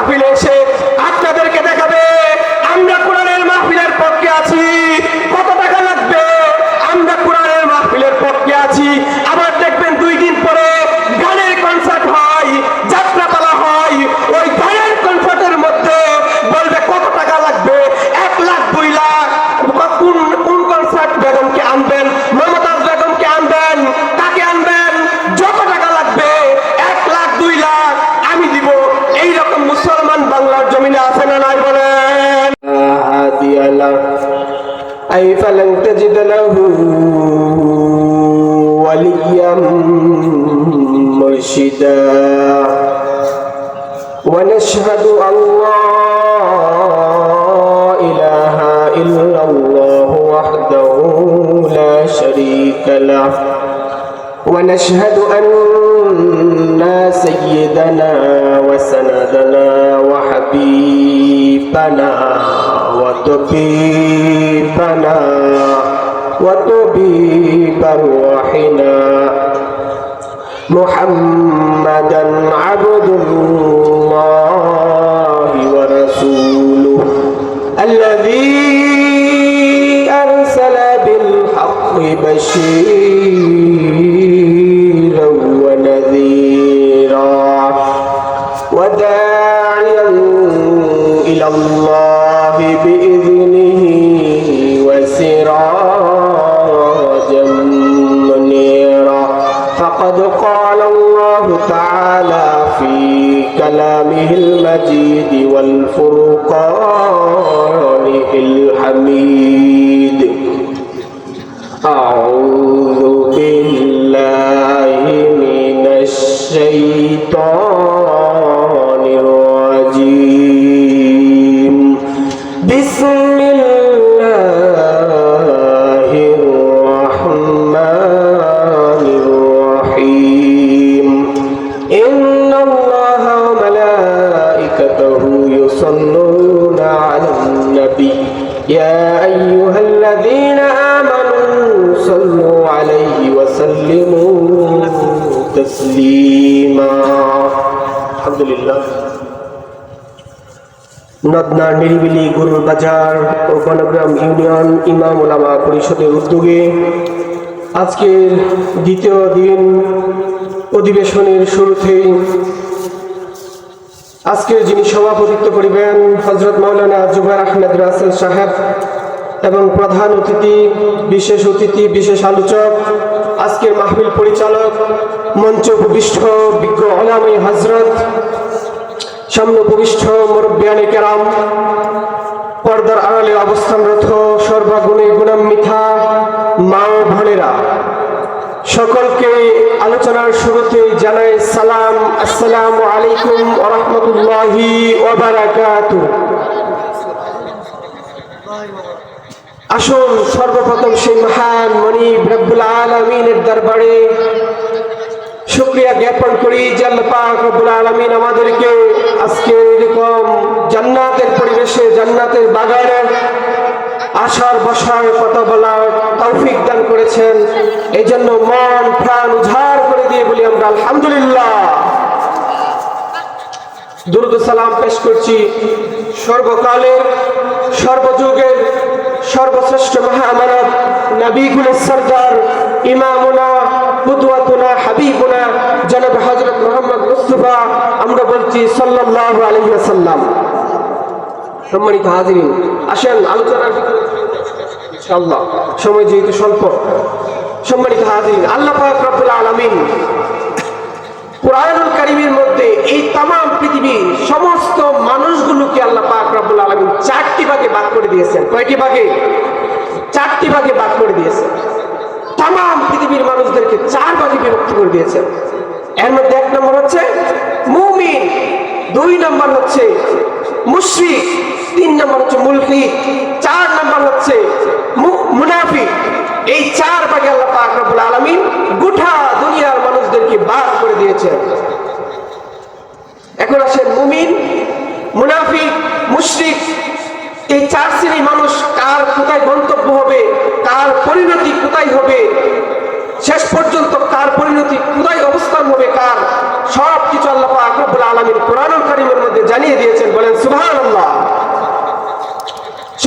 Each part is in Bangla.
মাহফিলে এসে له وليا مرشدا. ونشهد أن لا إله إلا الله وحده لا شريك له. ونشهد أن سيدنا وسندنا وحبيبنا وطبيبنا وطبيب روحنا محمدا عبد الله ورسوله. الذي كلامه المجيد والفرقان الحميد. أعوذ بالله من الشيطان تسليما الحمد لله নদনার নিরিবিলি গরুর বাজার ও বনগ্রাম ইউনিয়ন ইমাম ওলামা পরিষদের উদ্যোগে আজকের দ্বিতীয় দিন অধিবেশনের শুরুতেই আজকের যিনি সভাপতিত্ব করিবেন হজরত মাওলানা জুবার আহমেদ রাসেল সাহেব এবং প্রধান অতিথি বিশেষ অতিথি বিশেষ আলোচক আজকের মাহফিল পরিচালক মঞ্চ উপবিষ্ট বিজ্ঞ অলামী হজরত সামনে উপবিষ্ট মুরব্বিয়ানি কেরাম, পর্দার আড়ালে অবস্থানরত সর্বগুণে গুণান্বিতা মা ও বোনেরা। সকলকে আলোচনার শুরুতে জানাই সালাম, আসসালামু আলাইকুম ওরহমতুল্লাহি ওবারাকাতু আসুন সর্বপ্রথম সেই মহান মনিব রব্বুল আলমিনের দরবারে শুক্রিয়া জ্ঞাপন করি আলমিন আমাদেরকে আজকে এরকম জান্নাতের পরিবেশে, জান্নাতের বাগানে আসার, বসার কথা বলার তৌফিক দান করেছেন। এই জন্য মন, প্রাণ উজাড় করে দিয়ে বলি আমরা, আলহামদুলিল্লাহ। দুরুদ সালাম পেশ করছি সর্বকালের, সর্বযুগের, সর্বশ্রেষ্ঠ মহামানব নবীগুলের সর্দার, ইমামুনা সম্মানিত হাজিরিন, আসেন আলোচনার ভিতরে। সময় যেহেতু স্বল্প। সম্মানিত হাজিরিন, আল্লাহ রব্বুল আলামিন কোরআনুল কারিমের মধ্যে এই তাম পৃথিবীর সমস্ত মানুষগুলোকে আল্লাহ পাক রব্বুল আলামিন চারটি ভাগে ভাগ করে দিয়েছেন। কয়টি ভাগে? চারটি ভাগে ভাগ করে দিয়েছেন। তাম পৃথিবীর মানুষদেরকে চার ভাগে বিভক্ত করে দিয়েছেন। এর মধ্যে এক নম্বর হচ্ছে মুমিন, দুই নম্বর হচ্ছে মুশরিক তিন নম্বর হচ্ছে মুলকি, চার নম্বর হচ্ছে মু- মুনাফিক এই চার ভাগে আল্লাহ পাক রব্বুল আলামিন গোটা দুনিয়ার মানুষদেরকে ভাগ করে দিয়েছেন। এখন আসেন মুমিন, মুনাফিক, মুশরিক। এই চার শ্রেণি মানুষ কার কোথায় গন্তব্য হবে, কার পরিণতি কোথায় হবে, শেষ পর্যন্ত কার পরিণতি কোথায় অবস্থান হবে, কার সব কিছু আল্লাহ পাক রব্বুল আলামিন কোরআনুল কারীমের মধ্যে জানিয়ে দিয়েছেন।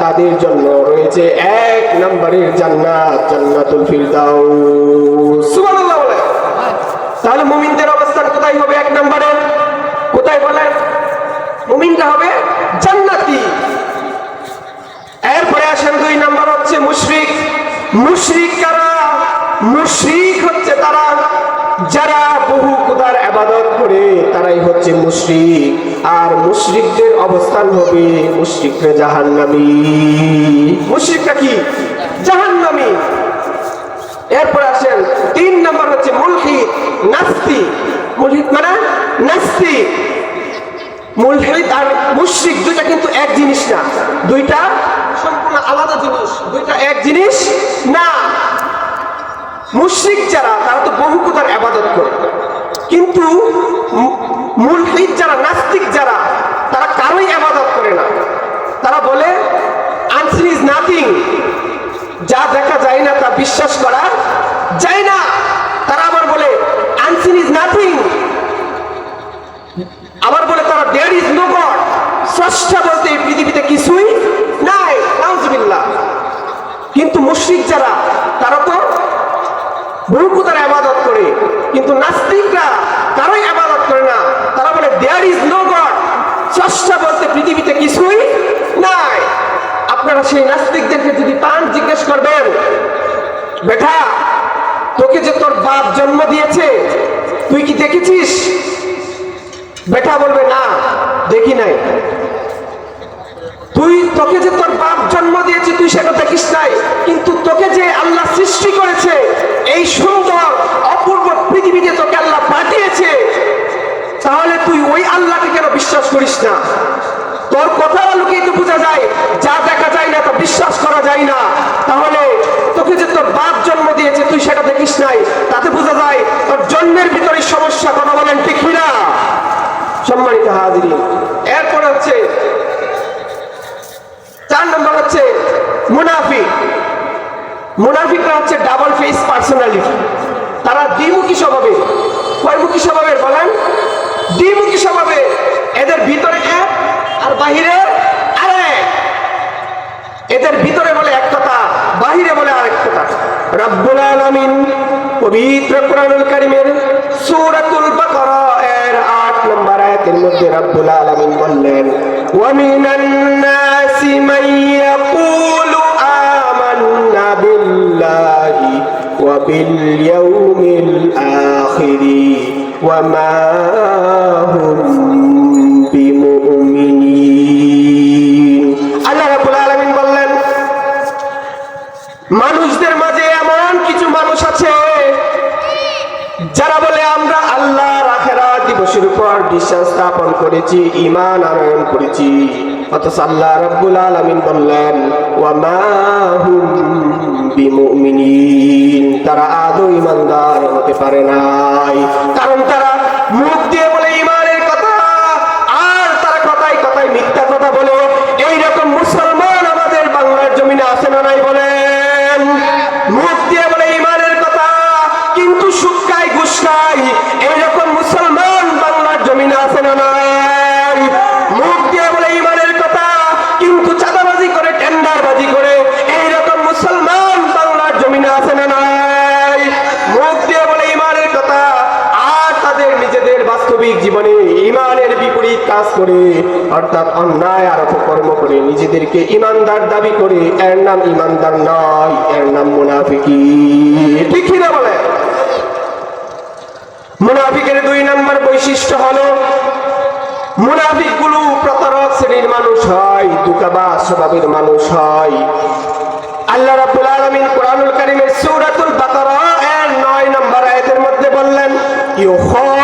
তাদের জন্য রয়েছে এক নম্বরের জান্নাত, জান্নাতুল ফিরদাউস। সুবহানাল্লাহ বলে। তাহলে মুমিনদের অবস্থান কোথায় হবে এক নম্বরে? কোথায় বলেন মুমিনরা হবে জান্নাতি। এরপরে আসেন দুই নাম্বার হচ্ছে মুশরিক। মুশরিক কারা? মুশরিক হচ্ছে তারা, যারা বহু খুদার আবাদত করে, তারাই হচ্ছে মুশরিক। আর মুশরিকদের অবস্থান হবে মুশরিকরা জাহান্নামী। মুশরিকরা কি? জাহান্নামী। এরপর আসেন, তিন নম্বর হচ্ছে মুলহিদ, নাস্তি। মুলহিদ মানে নাস্তি। মুলহিদ আর মুশরিক দুইটা কিন্তু এক জিনিস না। দুইটা সম্পূর্ণ আলাদা জিনিস, দুইটা এক জিনিস না। মুশরিক যারা, তারা তো বহু কোথার আবাদত করে। কিন্তু মুলহিদ যারা, নাস্তিক যারা, তারা কারোই আবাদত করে না। তারা বলে আনসিন ইজ নাথিং যা দেখা যায় না, তা বিশ্বাস করা যায় না। তারা আবার বলে আনসিন ইজ নাথিং আবার বলে তারা দেয়ার ইজ নো গড স্রষ্টা বলতে এই পৃথিবীতে কিছুই নাই, নাউজুবিল্লাহ। কিন্তু মুশরিক যারা বহু তারা আবাদত করে। কিন্তু নাস্তিকরা কারোই আবাদত করে না। তারা বলে দেয়ার ইজ নো গড স্রষ্টা বলতে পৃথিবীতে কিছুই নাই। আপনারা সেই নাস্তিকদেরকে যদি পান, জিজ্ঞেস করবেন, বেটা, তোকে যে তোর বাপ জন্ম দিয়েছে, তুই কি দেখেছিস? বেটা বলবে, না, দেখি নাই। তুই, তোকে যে তোর বাপ জন্ম দিয়েছে, তুই সেটা দেখিস নাই। কিন্তু তোকে যে আল্লাহ সৃষ্টি করেছে এই সুন্দর, অপূর্ব পৃথিবীতে তোকে আল্লাহ পাঠিয়েছে। তাহলে তুই ওই আল্লাহকে কেন বিশ্বাস করিস না? তোর কথার আলোকেই তো বোঝা যায়, যা দেখা যায় না তা বিশ্বাস করা যায় না। তাহলে তোকে যে তোর বাপ জন্ম দিয়েছে, তুই সেটা দেখিস নাই। তাতে বোঝা যায়, তোর জন্মের ভিতরে সমস্যা কথা বলেন ঠিক না সম্মানিত হাজির এরপর হচ্ছে, চার নম্বর হচ্ছে, মুনাফিক। মুনাফিকরা হচ্ছে ডাবল ফেস পার্সোনালিটি তারা দ্বিমুখী স্বভাবে কয়মুখী স্বভাবের বলেন, দ্বিমুখী স্বভাবে এদের ভিতরে এক, আর বাহিরে এদের ভিতরে বলে এক কথা, বাহিরে বলে আরেক কথা। রব্বুল আলামিন পবিত্র কোরআনুল কারীমের সূরাতুল বাকারা এর 8 নম্বর আয়াতের মধ্যে রব্বুল আলামিন বললেন, ওয়া মিনান ওয়া আখির ওয়া মা হুম বিমুমিনিন। আল্লাহ রাব্বুল আলামিন বললেন, মানুষদের মাঝে এমন কিছু মানুষ আছে যারা বলে, আমরা আল্লাহ রাখেরা দিবসের উপর বিশ্বাস স্থাপন করেছি ইমান আনয়ন করেছি। অথচ আল্লাহ রব্বুল আলমিন বললেন ওয়ামা হুম তারা আদৌ ইমানদার হতে পারে নাই। কারণ তারা মুখ দিয়ে বলে ইমানের কথা আর তারা কথায় কথায় মিথ্যা কথা বলে এইরকম মুসলমান আমাদের বাংলার জমিনে আছে না নাই বলেন মুখ দিয়ে বলে ইমানের কথা কিন্তু সুক্কায় গুসকায় এইরকম মুসলমান বাংলার জমিনে আছে না নাই মুখ দিয়ে বলে ইমানের কথা কিন্তু চাঁদাবাজি করে টেন্ডারবাজি করে এইরকম মুসলমান বাংলার জমিনে আছে না নাই মুখ দিয়ে বলে ইমানের কথা আর তাদের নিজেদের বাস্তবিক জীবনে ইমানের বিপরীত কাজ করে, অর্থাৎ অন্যায় আর অপকর্ম করে নিজেদেরকে ইমানদার দাবি করে, এর নাম ইমানদার নয়, এর নাম মুনাফিকি। ঠিক না বলে? মুনাফিকের দুই নম্বর বৈশিষ্ট্য হলো মুনাফিকগুলো প্রতারক শ্রেণির মানুষ হয় দুকাবা স্বভাবের মানুষ হয়। আল্লাহ রাব্বুল আলামিন কোরআনুল কারীমের সূরাতুল বাকারা, এর আর নয় নম্বর আয়াতের মধ্যে বললেন ইউখাদিউন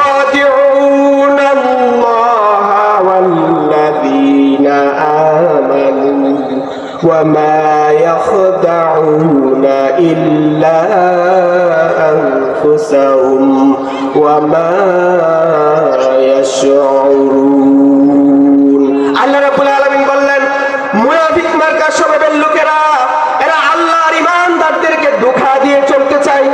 وما يخدعون إلا أنفسهم وما يشعرون আল্লাহ রাব্বুল আলামিন বললেন মুনাফিক মার্কা স্বভাবের লোকেরা এরা আল্লাহর ইমানদারদেরকে ধোঁকা দিয়ে চলতে চায়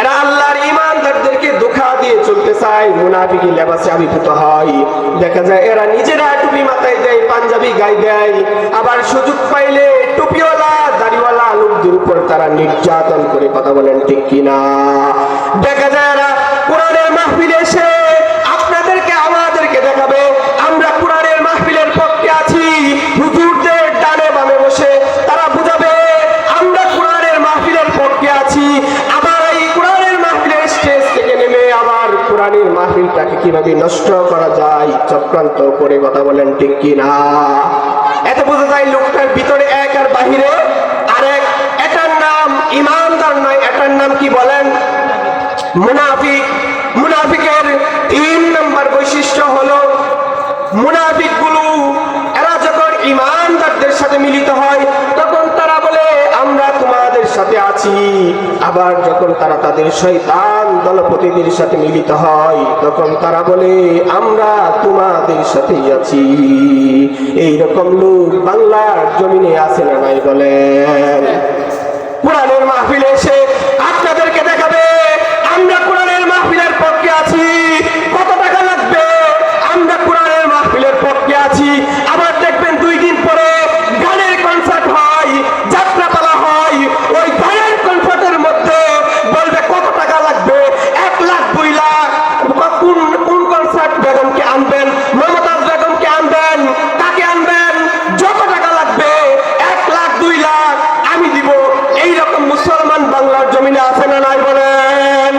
এরা আল্লাহর ইমানদারদেরকে ধোঁকা দিয়ে চলতে চায় মুনাফিকি লেবাসে আবির্ভূত হয় দেখা যায় এরা নিজেরা টুপি মাথায় দেয় পাঞ্জাবি গাই দেয়। আবার সুযোগ পাইলে টুপিওয়ালা, দাড়িওয়ালা লোকদের উপর তারা নির্যাতন করে কথা বলেন ঠিক কিনা? দেখা যায় কীভাবে নষ্ট করা যায় চক্রান্ত করে কথা বলেন ঠিক কি না এত বোঝা যায় লোকটার ভিতরে এক আর বাহিরে আরেক। এটার নাম ইমানদার নয়, এটার নাম কি বলেন? মুনাফিক মুনাফিকের তিন নম্বর বৈশিষ্ট্য হলো মুনাফিকগুলো এরা যখন ইমানদারদের সাথে মিলিত হয় তখন তারা বলে আমরা তোমাদের সাথে আছি আবার যখন তারা তাদের শয়তান দলপতিদের সাথে মিলিত হয়, তখন তারা বলে, আমরা তোমাদের সাথেই আছি। এই রকম লোক বাংলার জমিনে আসে না নাই বলে। কোরআনের মাহফিলে এসে আপনাদেরকে দেখাবে আমরা কোরআনের মাহফিলের পক্ষে আছি কত টাকা লাগবে আমরা কোরআনের মাহফিলের পক্ষে আছি আবার দেখবেন দুই দিন পরে গানের কনসার্ট হয় যাত্রাপালা হয় ওই গানের কনসার্টের মধ্যে বলবে কত টাকা লাগবে এক লাখ দুই লাখ কোন কোন কনসার্ট বেগমকে আনবেন মমতাজ বেগমকে আনবেন কাকে আনবেন যত টাকা লাগবে এক লাখ দুই লাখ আমি দিব এই রকম মুসলমান বাংলার জমিনে আছে না নাই বলেন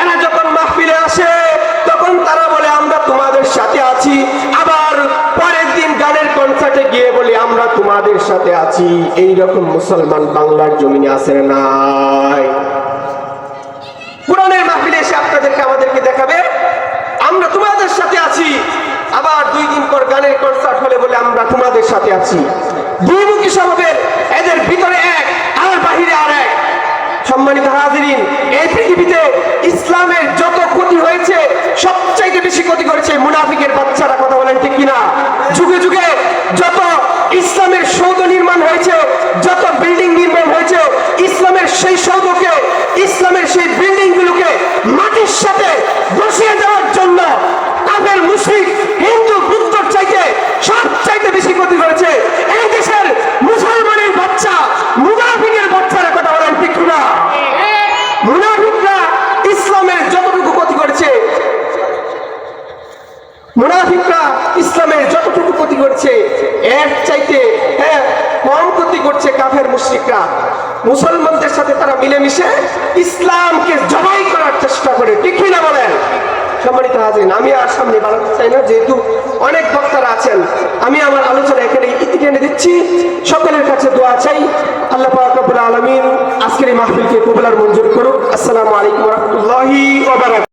এরা যখন মাহফিলে আসে তখন তারা বলে আমরা তোমাদের সাথে আছি আবার পরের দিন গানের কনসার্টে গিয়ে বলি আমরা তোমাদের সাথে আছি এই রকম মুসলমান বাংলার জমিনে না নাই? কোরআনের মাহফিলে এসে আপনাদেরকে আমাদেরকে দেখাবে, আমরা তোমাদের সাথে আছি। আবার দুই দিন পর গানের কনসার্ট হলে বলে আমরা তোমাদের সাথে আছি। স্বভাবের, এদের ভিতরে এক, আর বাহিরে আর এক। সম্মানিত হাজিরিন, এই পৃথিবীতে ইসলামের যত ক্ষতি হয়েছে, সবচাইতে বেশি ক্ষতি করেছে মুনাফিকের বাচ্চারা, কথা বলেন ঠিক কিনা? যুগে যুগে যত ইসলামের সৌধ নির্মাণ হয়েছে যত বিল্ডিং নির্মাণ হয়েছে ইসলামের সেই সৌধকে ইসলামের সেই বিল্ডিং গুলোকে মাটির সাথে বসিয়ে দেওয়ার জন্য তাদের মুসলিম হিন্দু বুদ্ধর চাইতে সব চাইতে বেশি ক্ষতি করেছে এই দেশের মুসলমানের বাচ্চা মুনাফিকের বাচ্চারা কথা বলেন ঠিক না মুনাফিকরা ইসলামের যতটুকু ক্ষতি করেছে মুনাফিকরা ইসলামের যতটুকু ক্ষতি করছে এর চাইতে হ্যাঁ কম ক্ষতি করছে কাফের মুশরিকরা মুসলমানদের সাথে তারা মিলেমিশে ইসলামকে জবাই করার চেষ্টা করে। ঠিক না বলেন? সম্মানিত হাজির আমি আর সামনে বাড়াতে চাই না, যেহেতু অনেক বক্তারা আছেন, আমি আমার আলোচনা এখানে ইতি টেনে দিচ্ছি। সকলের কাছে দোয়া চাই। আল্লাহ পাক রব্বুল আলামিন আজকের এই মাহফিলকে কবুলার মঞ্জুর করুক। আসসালামু আলাইকুম রাহমাতুল্লাহি